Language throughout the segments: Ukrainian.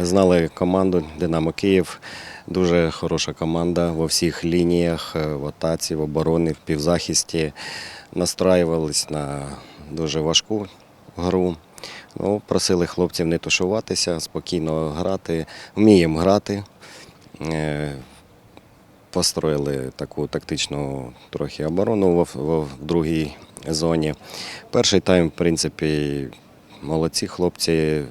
Знали команду Динамо Київ. Дуже хороша команда во всіх лініях, е, в атаці, в обороні, в півзахисті. Настраювались на дуже важку гру. Ну, просили хлопців не тушуватися, спокійно грати. Вміємо грати. Е, Построїли таку тактичну трохи оборону в, в, в другій зоні. Перший тайм, в принципі, молодці хлопці е,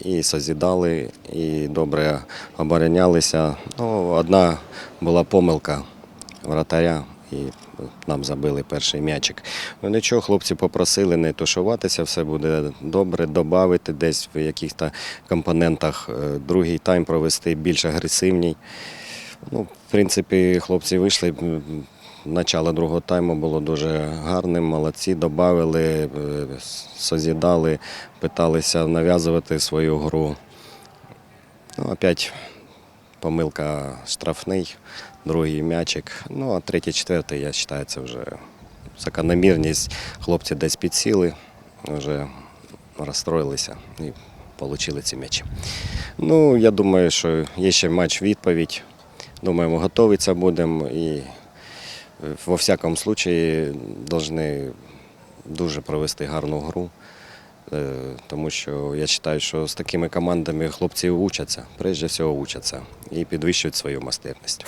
і созідали, і добре оборонялися. Ну, одна була помилка вратаря, і нам забили перший м'ячик. Ну нічого, хлопці попросили не тушуватися, все буде добре, додати десь в якихось компонентах е, другий тайм провести більш агресивній. Ну, в принципі, хлопці вийшли. Начало другого тайму було дуже гарним, молодці, додали, созідали, питалися нав'язувати свою гру. Ну, опять помилка штрафний, другий м'ячик. Ну, а третій, четвертий, я вважаю, це вже закономірність. Хлопці десь підсіли, вже розстроїлися і отримали ці м'ячі. Ну, я думаю, що є ще матч відповідь. Думаємо, готуватися будемо і е, во всякому случаї повинні дуже провести гарну гру. Е, Тому що я вважаю, що з такими командами хлопці учаться, прежде всього учаться і підвищують свою майстерність.